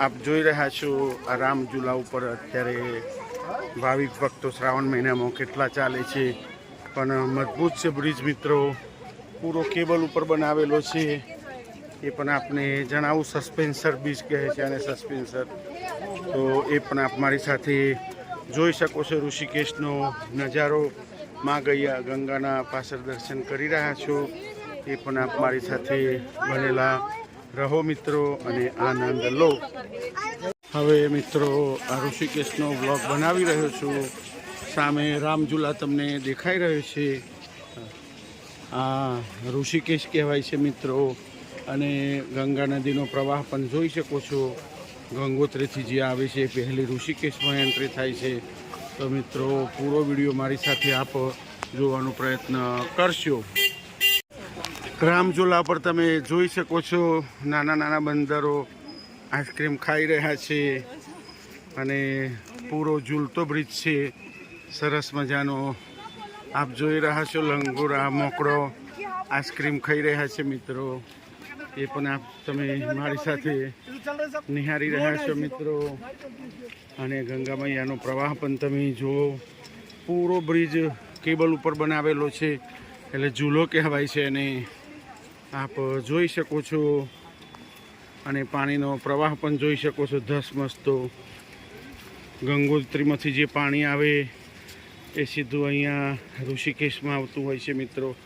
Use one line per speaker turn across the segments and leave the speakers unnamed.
આપ જોઈ રહ્યા છો આ રામ ઉપર અત્યારે ભાવિક ભક્તો શ્રાવણ મહિનામાં કેટલા ચાલે છે. પણ મજબૂત છે બ્રિજ મિત્રો. પૂરો કેબલ ઉપર બનાવેલો છે. એ પણ આપને જણાવું, સસ્પેન્સર બ્રિજ કહે છે અને સસ્પેન્સર. તો એ પણ આપ મારી સાથે જોઈ શકો છો. ઋષિકેશનો નજારો માં ગયા ગંગાના પાછળ દર્શન કરી રહ્યા છો. એ પણ આપ મારી સાથે બનેલા રહો મિત્રો અને આનંદ લો. હવે મિત્રો આ ઋષિકેશનો બ્લોગ બનાવી રહ્યો છું. સામે રામઝુલા તમને દેખાઈ રહ્યો છે. આ ઋષિકેશ કહેવાય છે મિત્રો. અને ગંગા નદીનો પ્રવાહ પણ જોઈ શકો છો. ગંગોત્રીથી જે આવે છે પહેલી ઋષિકેશમાં એન્ટ્રી થાય છે. તો મિત્રો, પૂરો વીડિયો મારી સાથે આપ જોવાનો પ્રયત્ન કરશો. રામઝુલા પર તમે જોઈ શકો છો, નાના નાના બંદરો આઈસ્ક્રીમ ખાઈ રહ્યા છે અને પૂરો ઝૂલતો બ્રિજ છે. સરસ મજાનો. આપ જોઈ રહ્યા છો લંગોરા, મોકળો આઈસ્ક્રીમ ખાઈ રહ્યા છે મિત્રો. એ પણ આપ તમે મારી સાથે નિહાળી રહ્યા છો મિત્રો. અને ગંગા મૈયાનો પ્રવાહ પણ તમે જુઓ. પૂરો બ્રિજ કેબલ ઉપર બનાવેલો છે, એટલે ઝૂલો કહેવાય છે અને આપ જોઈ શકો છો અને પાણીનો પ્રવાહ પણ જોઈ શકો છો ધસમસતો. ગંગોત્રીમાંથી જે પાણી આવે એ સીધું અહીંયા ઋષિકેશમાં આવતું હોય છે મિત્રો.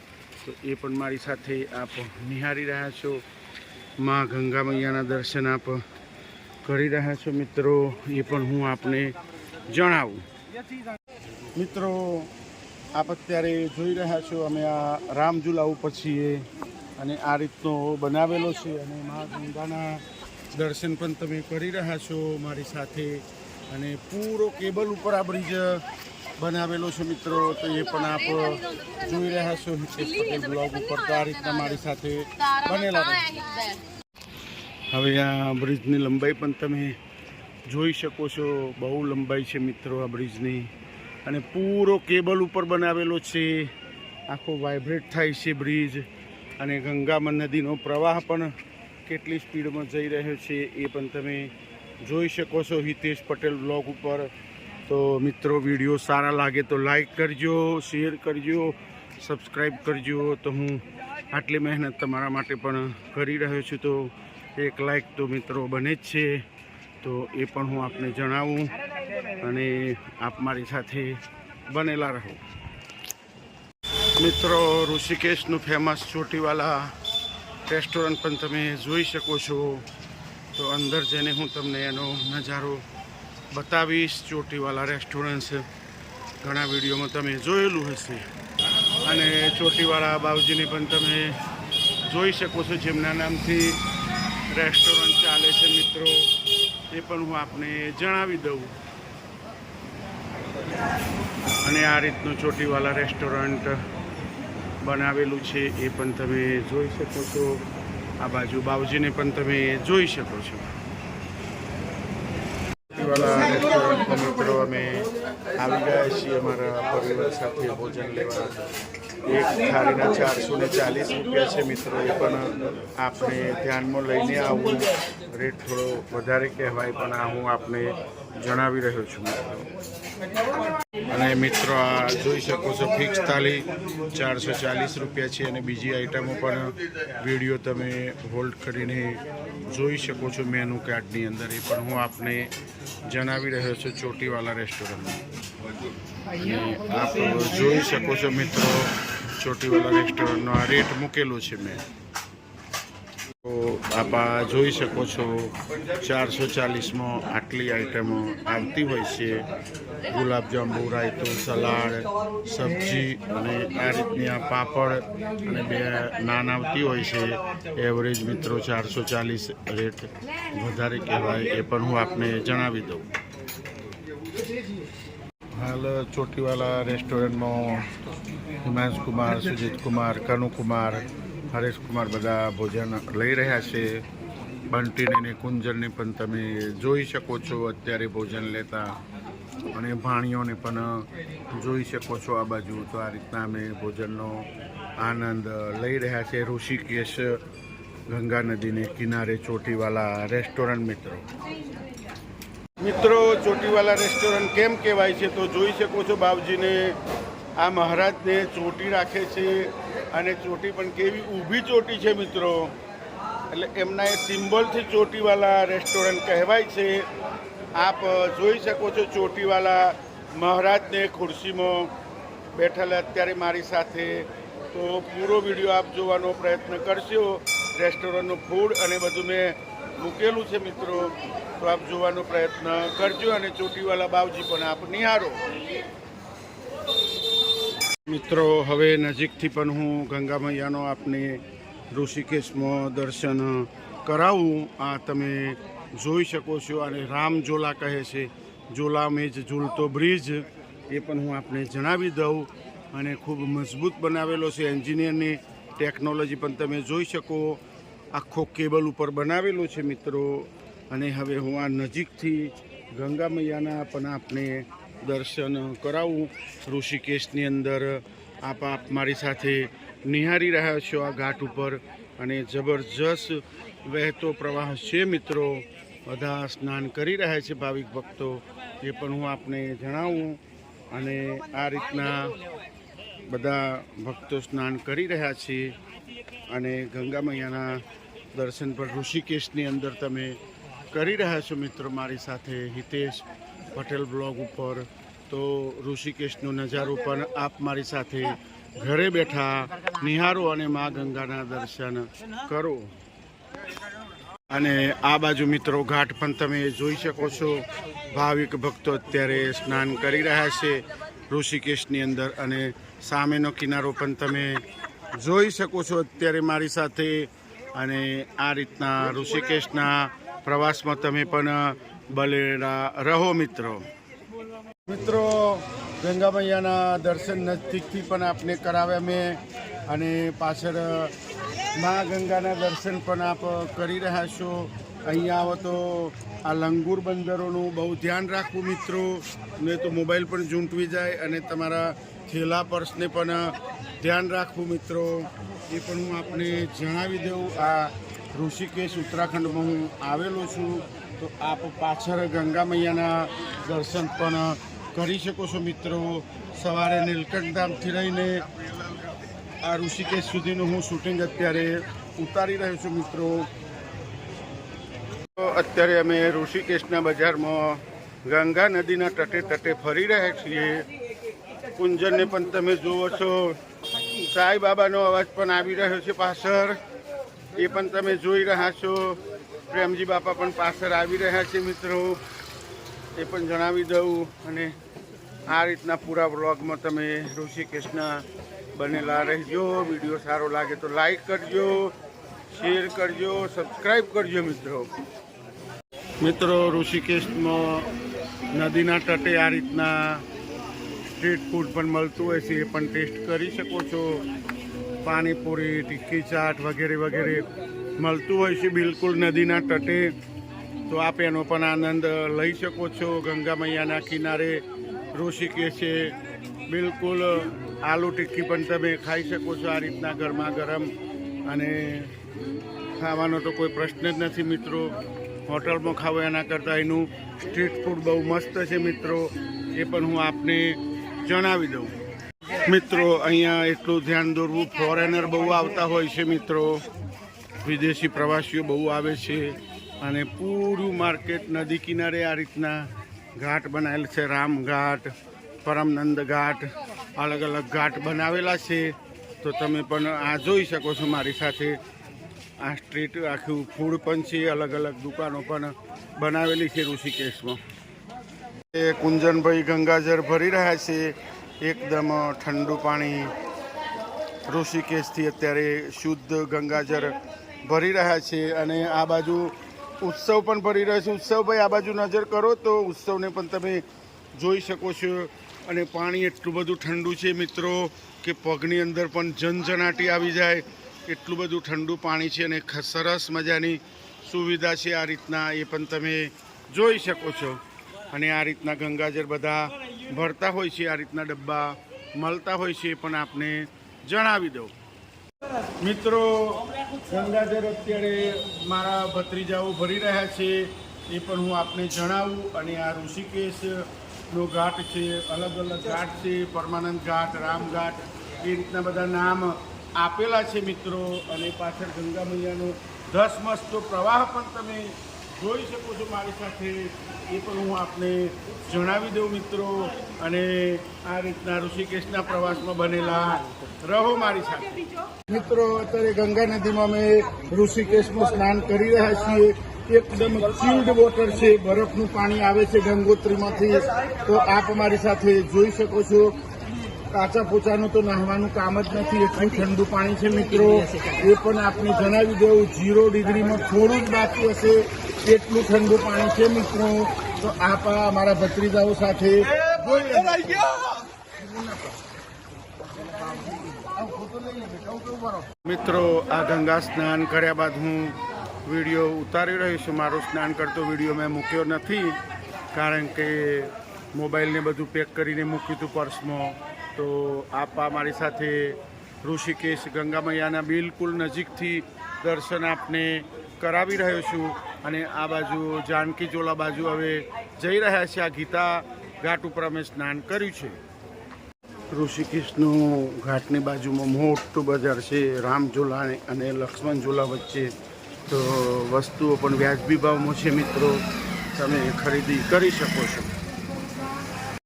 તો એ પણ મારી સાથે આપ નિહાળી રહ્યા છો. માં ગંગા મૈયાના દર્શન આપ કરી રહ્યા છો મિત્રો. એ પણ હું આપને જણાવું. મિત્રો, આપ અત્યારે જોઈ રહ્યા છો, અમે આ રામઝુલા ઉપર છીએ. અને આ રીતનો બનાવેલો છે અને મા ગંગાના દર્શન પણ તમે કરી રહ્યા છો મારી સાથે. અને પૂરો કેબલ ઉપર આ બ્રિજ બનાવેલો છે મિત્રો, તો એ પણ આપ જોઈ રહ્યા છો. હિતેશ બ્લોગ ઉપર તો આ રીતના મારી સાથે બનેલા હવે આ બ્રિજની લંબાઈ પણ તમે જોઈ શકો છો. બહુ લંબાઈ છે મિત્રો આ બ્રિજની. અને પૂરો કેબલ ઉપર બનાવેલો છે. આખો વાઇબ્રેટ થાય છે બ્રિજ. અને ગંગામાં નદીનો પ્રવાહ પણ કેટલી સ્પીડમાં જઈ રહ્યો છે એ પણ તમે જોઈ શકો છો. હિતેશ પટેલ બ્લોગ ઉપર. તો મિત્રો, વીડિયો સારા લાગે તો લાઈક કરજો, શેર કરજો, સબસ્ક્રાઈબ કરજો. તો હું આટલી મહેનત તમારા માટે પણ કરી રહ્યો છું. તો એક લાઈક તો મિત્રો બને જ છે. તો એ પણ હું આપને જણાવું અને આપ મારી સાથે બનેલા રહો. મિત્રો, ઋષિકેશનું ફેમસ ચોટીવાલા રેસ્ટોરન્ટ પણ તમે જોઈ શકો છો. તો અંદર જઈને હું તમને એનો નજારો બતાવીશ. ચોટીવાલા રેસ્ટોરન્ટ ઘણા વિડીયોમાં તમે જોયેલું હશે. અને ચોટીવાળા બાવજીને પણ તમે જોઈ શકો છો જેમના નામથી રેસ્ટોરન્ટ ચાલે છે મિત્રો. એ પણ હું આપને જણાવી દઉં. અને આ રીતનું ચોટીવાલા રેસ્ટોરન્ટ બનાવેલું છે એ પણ તમે જોઈ શકો છો. આ બાજુ બાવજીને પણ તમે જોઈ શકો છો. મિત્રો અમે આવી ગયા છીએ અમારા પરિવાર સાથે ભોજન લેવા. એક થાળીના ચારસો ને ચાલીસ રૂપિયા છે મિત્રો, એ પણ આપણે ધ્યાનમાં લઈને આવું. રેટ થોડો વધારે કહેવાય, પણ આ હું આપને જણાવી રહ્યો છું. અને મિત્રો, આ જોઈ શકો છો ફિક્સ થાળી ચારસો ચાલીસ રૂપિયા છે અને બીજી આઈટમો પણ વીડિયો તમે હોલ્ડ કરીને જોઈ શકો છો મેનુ કાર્ડની અંદર. એ પણ હું આપને જણાવી રહ્યો છું ચોટીવાલા રેસ્ટોરન્ટમાં આપ જોઈ શકો છો મિત્રો, ચોટીવાલા રેસ્ટોરન્ટનો આ રેટ મૂકેલો છે મેં. તો આપ આ જોઈ શકો છો, ચારસો ચાલીસમાં આટલી આઈટમો આવતી હોય છે. ગુલાબજાંબુ રાયતો, સલાડ, સબ્જી અને આ રીતની આ પાપડ અને બે નાન આવતી હોય છે. એવરેજ મિત્રો ચારસો ચાલીસ રેટ વધારે કહેવાય એ પણ હું આપને જણાવી દઉં. હાલ ચોટીવાલા રેસ્ટોરન્ટમાં હિમાંશ કુમાર, સુજીત કુમાર, કનુ કુમાર હરેશ કુમાર બધા ભોજન લઈ રહ્યા છે. બંટીને ને કુંજરને પણ તમે જોઈ શકો છો, અત્યારે ભોજન લેતા. અને ભાણીઓને પણ જોઈ શકો છો આ બાજુ. તો આ રીતના અમે ભોજનનો આનંદ લઈ રહ્યા છે. ઋષિકેશ ગંગા નદીને કિનારે ચોટીવાલા રેસ્ટોરન્ટ મિત્રો. મિત્રો, ચોટીવાલા રેસ્ટોરન્ટ કેમ કહેવાય છે તો જોઈ શકો છો બાવજીને આ મહારાજને ચોટી રાખે છે અને ચોટી પણ કેવી ઊભી ચોટી છે મિત્રો. એટલે એમના એ સિમ્બોલથી ચોટીવાલા રેસ્ટોરન્ટ કહેવાય છે. આપ જોઈ શકો છો ચોટીવાલા મહારાજને ખુરશીમાં બેઠેલા અત્યારે મારી સાથે. તો પૂરો વીડિયો આપ જોવાનો પ્રયત્ન કરશો. રેસ્ટોરન્ટનું ફૂડ અને બધું મેં મૂકેલું છે મિત્રો. તો આપ જોવાનો પ્રયત્ન કરજો અને ચોટીવાલા બાવજી પણ આપ નિહારો મિત્રો, હવે નજીકથી પણ હું ગંગા મૈયાનો આપને ઋષિકેશમાં દર્શન કરાવું. આ તમે જોઈ શકો છો અને રામ ઝોલા કહે છે. ઝોલા મેજ ઝૂલતો બ્રિજ, એ પણ હું આપને જણાવી દઉં. અને ખૂબ મજબૂત બનાવેલો છે એન્જિનિયરની. ટેકનોલોજી પણ તમે જોઈ શકો. આખો કેબલ ઉપર બનાવેલો છે મિત્રો. અને હવે હું આ નજીકથી ગંગા મૈયાના પણ આપને દર્શન કરાવું. ઋષિકેશની અંદર આપ આપ મારી સાથે નિહારી રહ્યા છો આ ઘાટ ઉપર અને જબરજસ્ત વહેતો પ્રવાહ છે મિત્રો. બધા સ્નાન કરી રહ્યા છે ભાવિક ભક્તો. એ પણ હું આપને જણાવું અને આ રીતના બધા ભક્તો સ્નાન કરી રહ્યા છે અને ગંગા મૈયાના દર્શન પર ઋષિકેશની અંદર તમે કરી રહ્યા છો મિત્રો મારી સાથે હિતેશ. પટેલ બ્લોગ ઉપર તો ઋષિકેશનો નજારો પણ આપ મારી સાથે ઘરે બેઠા નિહારો અને મા ગંગાના દર્શન કરો. અને આ બાજુ મિત્રો ઘાટ પણ તમે જોઈ શકો છો. ભાવિક ભક્તો અત્યારે સ્નાન કરી રહ્યા છે ઋષિકેશની અંદર અને સામેનો કિનારો પણ તમે જોઈ શકો છો અત્યારે મારી સાથે. અને આ રીતના ઋષિકેશના પ્રવાસમાં તમે પણ બલેરા રહો મિત્રો. મિત્રો ગંગા મૈયાના દર્શન નજીકથી પણ આપને કરાવ્યા મેં અને પાછળ મા ગંગાના દર્શન પણ આપ કરી રહ્યા છો. અહીંયા આવો તો આ લંગૂર બંદરોનું બહુ ધ્યાન રાખવું મિત્રો. ને તો મોબાઈલ પણ ઝૂંટવી જાય અને તમારા થેલા પર્સને પણ ધ્યાન રાખવું મિત્રો. એ પણ હું આપને જણાવી દઉં. આ ઋષિકેશ, ઉત્તરાખંડમાં હું આવેલો છું. તો આપ પાછળ ગંગા મૈયાના દર્શન પણ કરી શકો છો મિત્રો. સવારે નીલકંઠ ધામથી રહીને આ ઋષિકેશ સુધીનું હું શૂટિંગ અત્યારે ઉતારી રહ્યો છું મિત્રો. અત્યારે અમે ઋષિકેશના બજારમાં ગંગા નદીના તટે તટે ફરી રહ્યા છીએ. કુંજનને પણ તમે જુઓ છો. સાંઈ બાબાનો અવાજ પણ આવી રહ્યો છે પાછળ. એ પણ તમે જોઈ રહ્યા છો. પ્રેમજી બાપા પણ પાછળ આવી રહ્યા છે મિત્રો. એ પણ જણાવી દઉં અને આ રીતના પૂરા વ્લોગમાં તમે ઋષિકેશના બનેલા રહેજો. વીડિયો સારો લાગે તો લાઈક કરજો, શેર કરજો સબસ્ક્રાઈબ કરજો મિત્રો. મિત્રો, ઋષિકેશમાં નદીના તટે આ રીતના સ્ટ્રીટ ફૂડ પણ મળતું હોય છે, એ પણ ટેસ્ટ કરી શકો છો. પાણીપુરી, ટિક્કી ચાટ વગેરે વગેરે મળતું હોય છે બિલકુલ નદીના તટે. તો આપ એનો પણ આનંદ લઈ શકો છો. ગંગા મૈયાના કિનારે ઋષિકેશે બિલકુલ આલુ ટિક્કી પણ તમે ખાઈ શકો છો આ રીતના ગરમા ગરમ. અને ખાવાનો તો કોઈ પ્રશ્ન જ નથી મિત્રો. હોટલમાં ખાવો એના કરતાં એનું સ્ટ્રીટ ફૂડ બહુ મસ્ત છે મિત્રો. એ પણ હું આપને જણાવી દઉં. મિત્રો, અહીંયા એટલું ધ્યાન દોરવું ફોરેનર બહુ આવતા હોય છે મિત્રો. વિદેશી પ્રવાસીઓ બહુ આવે છે અને પૂરું માર્કેટ નદી કિનારે આ રીતના ઘાટ બનાવેલ છે રામઘાટ પરમનંદ ઘાટ, અલગ અલગ ઘાટ બનાવેલા છે. તો તમે પણ આ જોઈ શકો છો મારી સાથે. આ સ્ટ્રીટ આખું ફૂડ પણ છે, અલગ અલગ દુકાનો પણ બનાવેલી છે ઋષિકેશમાં. એ કુંજનભાઈ ગંગાજળ ભરી રહ્યા છે. એકદમ ઠંડુ પાણી ઋષિકેશથી અત્યારે શુદ્ધ ગંગાજળ ભરી રહ્યા છે અને આ બાજુ ઉત્સવ પણ ભરી રહ્યો છે. ઉત્સવ ભાઈ આ બાજુ નજર કરો તો ઉત્સવને પણ તમે જોઈ શકો છો અને પાણી એટલું બધું ઠંડુ છે મિત્રો કે પગની અંદર પણ જનજનાટી આવી જાય. એટલું બધું ઠંડુ પાણી છે અને સરસ મજાની સુવિધા છે આ રીતના, એ પણ તમે જોઈ શકો છો. અને આ રીતના ગંગાજળ બધા ભરતા હોય છે, આ રીતના ડબ્બા મળતા હોય છે પણ આપને જણાવી દઉં. મિત્રો, ગંગાજળ અત્યારે મારા ભત્રીજાઓ ભરી રહ્યા છે, એ પણ હું આપને જણાવું અને આ ઋષિકેશનો ઘાટ છે, અલગ અલગ ઘાટ છે, પરમાનંદ ઘાટ રામઘાટ એ રીતના બધા નામ આપેલા છે મિત્રો. અને પાછળ ગંગા મૈયાનો ધસમસતો પ્રવાહ પણ તમે જોઈ શકો છો મારી સાથે. એ પણ હું આપને જણાવી દઉં મિત્રો. અને આ રીતના ઋષિકેશના પ્રવાસમાં બનેલા રહો મારી સાથે. મિત્રો, અત્યારે ગંગા નદીમાં અમે ઋષિકેશમાં સ્નાન કરી રહ્યા છીએ. એકદમ ચીલ્ડ વોટર છે. બરફનું પાણી આવે છે ગંગોત્રીમાંથી. તો આપ અમારી સાથે જોઈ શકો છો. કાચા પોચાનું તો નહાવાનું કામ જ નથી એટલું ઠંડુ પાણી છે મિત્રો. એ પણ આપને જણાવી દેવું ઝીરો ડિગ્રીમાં થોડું જ બાકી હશે એટલું ઠંડુ પાણી છે મિત્રો. તો આપ અમારા ભત્રીજાઓ સાથે મિત્રો આ ગંગા સ્નાન કર્યા બાદ હું વીડિયો ઉતારી રહ્યો છું. મારો સ્નાન કરતો વીડિયો મેં મૂક્યો નથી કારણ કે મોબાઈલને બધું પેક કરીને મૂક્યું હતું પર્સમાં. તો આપ મારી સાથે ઋષિકેશ ગંગા મૈયાના બિલકુલ નજીકથી દર્શન આપને કરાવી રહ્યો છું. અને આ બાજુ જાનકી ચોલા બાજુ હવે જઈ રહ્યા છે. આ ગીતા ઘાટ ઉપર અમે સ્નાન કર્યું છે. ઋષિકેશનું ઘાટની બાજુમાં મોટું બજાર છે. રામઝોલા અને લક્ષ્મણ ઝોલા વચ્ચે તો વસ્તુઓ પણ વ્યાજબી ભાવમાં છે મિત્રો. તમે ખરીદી કરી શકો છો.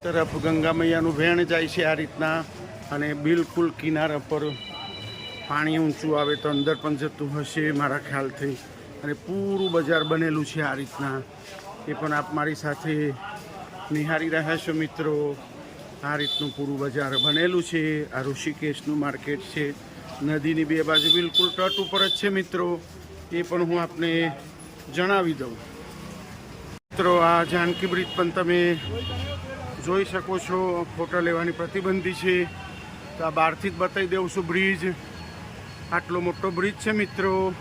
તરફ ગંગા મૈયાનું વેણ જાય છે આ રીતના અને બિલકુલ કિનારા પર પાણી ઊંચું આવે તો અંદર પણ જતું હશે મારા ખ્યાલથી. અને પૂરું બજાર બનેલું છે આ રીતના. એ પણ આપ મારી સાથે નિહાળી રહ્યા છો મિત્રો. આ રીતનું પૂરું બજાર બનેલું છે. આ ઋષિકેશનું માર્કેટ છે. નદીની બે બાજુ બિલકુલ તટ ઉપર જ છે મિત્રો. એ પણ હું આપને જણાવી દઉં. મિત્રો, આ જાનકી બ્રિજ પણ તમે જોઈ શકો છો, ફોટો લેવાની પ્રતિબંધી છે. તો આ બહારથી જ બતાવી દઉં છું બ્રિજ. આટલો મોટો બ્રિજ છે મિત્રો.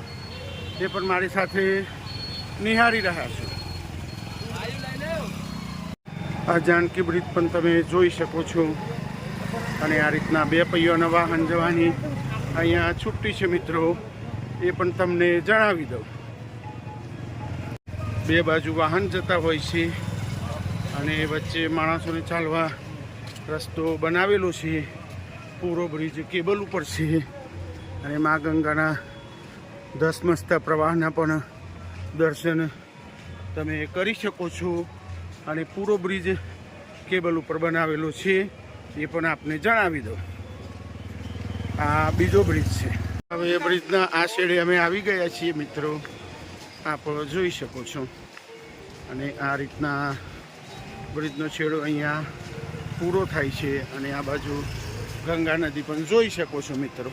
એ પણ મારી સાથે નિહાળી રહ્યા છો. આ જાનકી બ્રિજ પણ તમે જોઈ શકો છો. અને આ રીતના બે પૈયાના વાહન જવાની અહીંયા છુટ્ટી છે મિત્રો. એ પણ તમને જણાવી દઉં. બે બાજુ વાહન જતા હોય છે. અને વચ્ચે માણસોને ચાલવા રસ્તો બનાવેલો છે. પૂરો બ્રિજ કેબલ ઉપર છે. અને મા ગંગાના ધસમસતા પ્રવાહના પણ દર્શન તમે કરી શકો છો. અને પૂરો બ્રિજ કેબલ ઉપર બનાવેલો છે. એ પણ આપને જણાવી દો આ બીજો બ્રિજ છે. હવે એ બ્રિજના આ શેડે અમે આવી ગયા છીએ મિત્રો. આપ જોઈ શકો છો. અને આ રીતના બ્રિજનો છેડો અહીંયા પૂરો થાય છે અને આ બાજુ ગંગા નદી પણ જોઈ શકો છો મિત્રો.